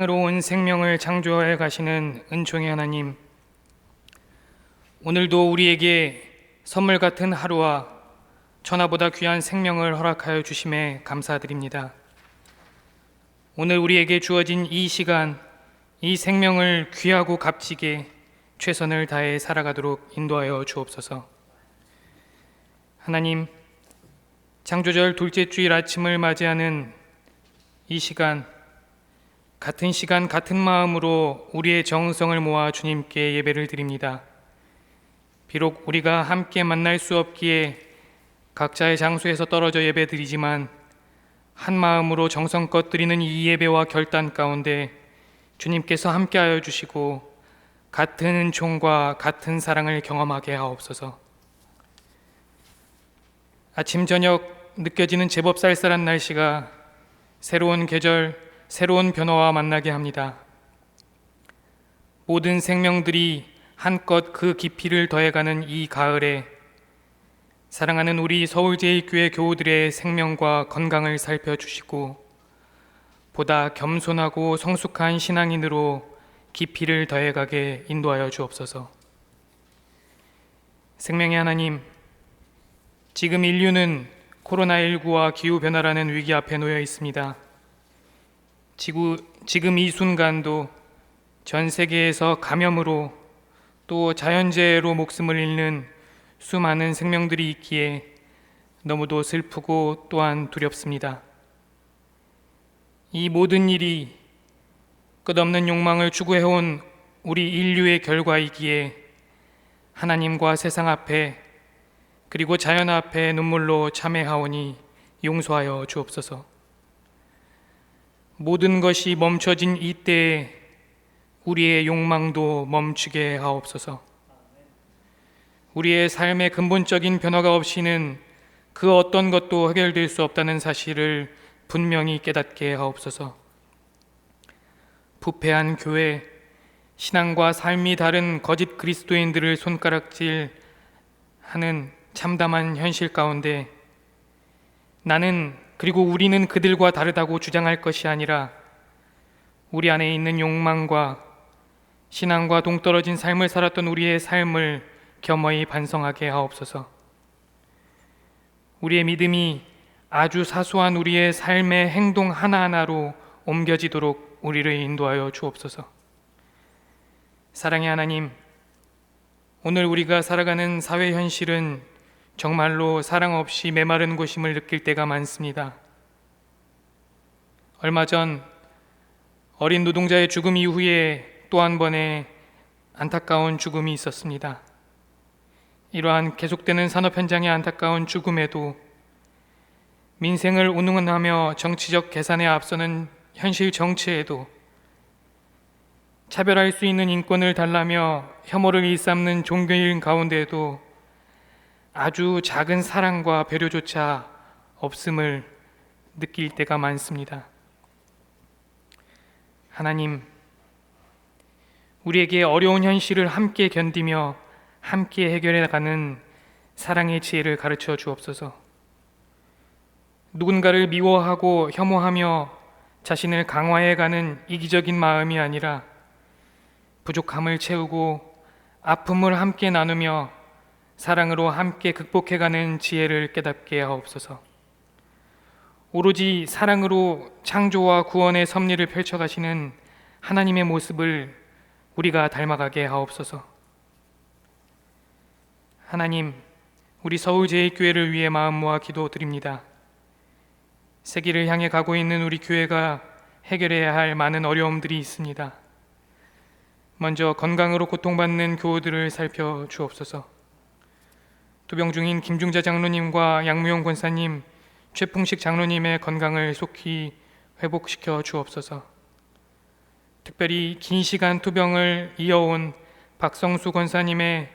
새로운 생명을 창조해 가시는 은총의 하나님, 오늘도 우리에게 선물 같은 하루와 천하보다 귀한 생명을 허락하여 주심에 감사드립니다. 오늘 우리에게 주어진 이 시간, 이 생명을 귀하고 값지게 최선을 다해 살아가도록 인도하여 주옵소서. 하나님, 창조절 둘째 주일 아침을 맞이하는 이 시간, 같은 시간 같은 마음으로 우리의 정성을 모아 주님께 예배를 드립니다. 비록 우리가 함께 만날 수 없기에 각자의 장소에서 떨어져 예배 드리지만 한 마음으로 정성껏 드리는 이 예배와 결단 가운데 주님께서 함께하여 주시고 같은 은총과 같은 사랑을 경험하게 하옵소서. 아침 저녁 느껴지는 제법 쌀쌀한 날씨가 새로운 계절, 새로운 변화와 만나게 합니다. 모든 생명들이 한껏 그 깊이를 더해가는 이 가을에 사랑하는 우리 서울제일교회 교우들의 생명과 건강을 살펴주시고 보다 겸손하고 성숙한 신앙인으로 깊이를 더해가게 인도하여 주옵소서. 생명의 하나님, 지금 인류는 코로나19와 기후변화라는 위기 앞에 놓여 있습니다. 지구, 지금 이 순간도 전 세계에서 감염으로 또 자연재해로 목숨을 잃는 수많은 생명들이 있기에 너무도 슬프고 또한 두렵습니다. 이 모든 일이 끝없는 욕망을 추구해온 우리 인류의 결과이기에 하나님과 세상 앞에 그리고 자연 앞에 눈물로 참회하오니 용서하여 주옵소서. 모든 것이 멈춰진 이때에 우리의 욕망도 멈추게 하옵소서. 우리의 삶의 근본적인 변화가 없이는 그 어떤 것도 해결될 수 없다는 사실을 분명히 깨닫게 하옵소서. 부패한 교회, 신앙과 삶이 다른 거짓 그리스도인들을 손가락질 하는 참담한 현실 가운데 나는 그리고 우리는 그들과 다르다고 주장할 것이 아니라 우리 안에 있는 욕망과 신앙과 동떨어진 삶을 살았던 우리의 삶을 겸허히 반성하게 하옵소서. 우리의 믿음이 아주 사소한 우리의 삶의 행동 하나하나로 옮겨지도록 우리를 인도하여 주옵소서. 사랑의 하나님, 오늘 우리가 살아가는 사회 현실은 정말로 사랑 없이 메마른 곳임을 느낄 때가 많습니다. 얼마 전 어린 노동자의 죽음 이후에 또 한 번의 안타까운 죽음이 있었습니다. 이러한 계속되는 산업 현장의 안타까운 죽음에도 민생을 운운하며 정치적 계산에 앞서는 현실 정치에도 차별할 수 있는 인권을 달라며 혐오를 일삼는 종교인 가운데에도 아주 작은 사랑과 배려조차 없음을 느낄 때가 많습니다. 하나님, 우리에게 어려운 현실을 함께 견디며 함께 해결해 가는 사랑의 지혜를 가르쳐 주옵소서. 누군가를 미워하고 혐오하며 자신을 강화해 가는 이기적인 마음이 아니라 부족함을 채우고 아픔을 함께 나누며 사랑으로 함께 극복해 가는 지혜를 깨닫게 하옵소서. 오로지 사랑으로 창조와 구원의 섭리를 펼쳐 가시는 하나님의 모습을 우리가 닮아가게 하옵소서. 하나님, 우리 서울제일교회를 위해 마음 모아 기도드립니다. 세기를 향해 가고 있는 우리 교회가 해결해야 할 많은 어려움들이 있습니다. 먼저 건강으로 고통받는 교우들을 살펴 주옵소서. 투병 중인 김중자 장로님과 양무용 권사님, 최풍식 장로님의 건강을 속히 회복시켜 주옵소서. 특별히 긴 시간 투병을 이어온 박성수 권사님의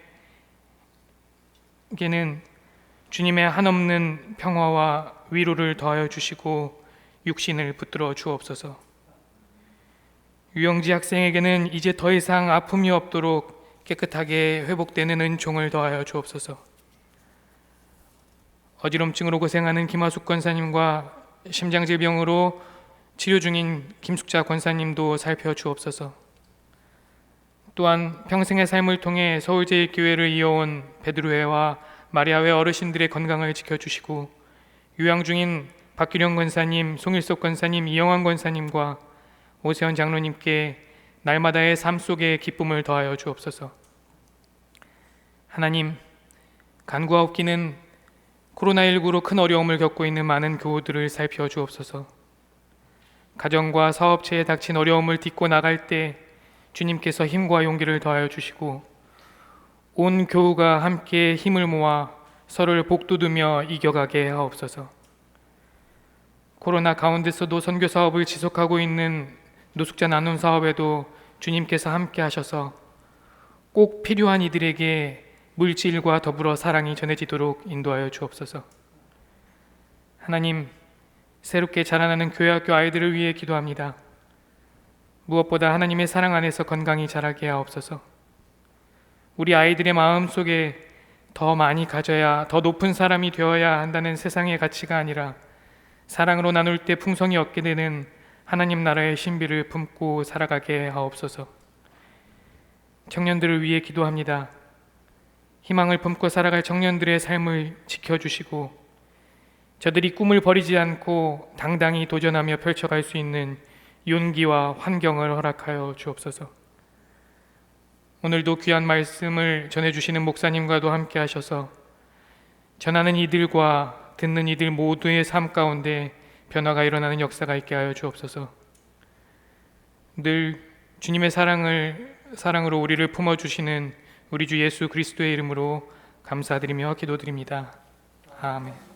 게는 주님의 한없는 평화와 위로를 더하여 주시고 육신을 붙들어 주옵소서. 유영지 학생에게는 이제 더 이상 아픔이 없도록 깨끗하게 회복되는 은총을 더하여 주옵소서. 어지럼증으로 고생하는 김하숙 권사님과 심장질병으로 치료 중인 김숙자 권사님도 살펴주옵소서. 또한 평생의 삶을 통해 서울제일교회를 이어온 베드로회와 마리아회 어르신들의 건강을 지켜주시고 요양 중인 박규령 권사님, 송일석 권사님, 이영환 권사님과 오세훈 장로님께 날마다의 삶 속에 기쁨을 더하여 주옵소서. 하나님, 간구와 없기는 코로나19로 큰 어려움을 겪고 있는 많은 교우들을 살펴 주옵소서. 가정과 사업체에 닥친 어려움을 딛고 나갈 때 주님께서 힘과 용기를 더하여 주시고 온 교우가 함께 힘을 모아 서로를 복돋우며 이겨가게 하옵소서. 코로나 가운데서도 선교 사업을 지속하고 있는 노숙자 나눔 사업에도 주님께서 함께 하셔서 꼭 필요한 이들에게 물질과 더불어 사랑이 전해지도록 인도하여 주옵소서. 하나님, 새롭게 자라나는 교회 학교 아이들을 위해 기도합니다. 무엇보다 하나님의 사랑 안에서 건강히 자라게 하옵소서. 우리 아이들의 마음 속에 더 많이 가져야 더 높은 사람이 되어야 한다는 세상의 가치가 아니라 사랑으로 나눌 때 풍성이 얻게 되는 하나님 나라의 신비를 품고 살아가게 하옵소서. 청년들을 위해 기도합니다. 희망을 품고 살아갈 청년들의 삶을 지켜주시고 저들이 꿈을 버리지 않고 당당히 도전하며 펼쳐갈 수 있는 용기와 환경을 허락하여 주옵소서. 오늘도 귀한 말씀을 전해주시는 목사님과도 함께 하셔서 전하는 이들과 듣는 이들 모두의 삶 가운데 변화가 일어나는 역사가 있게 하여 주옵소서. 늘 주님의 사랑을 사랑으로 우리를 품어 주시는 우리 주 예수 그리스도의 이름으로 감사드리며 기도드립니다. 아멘.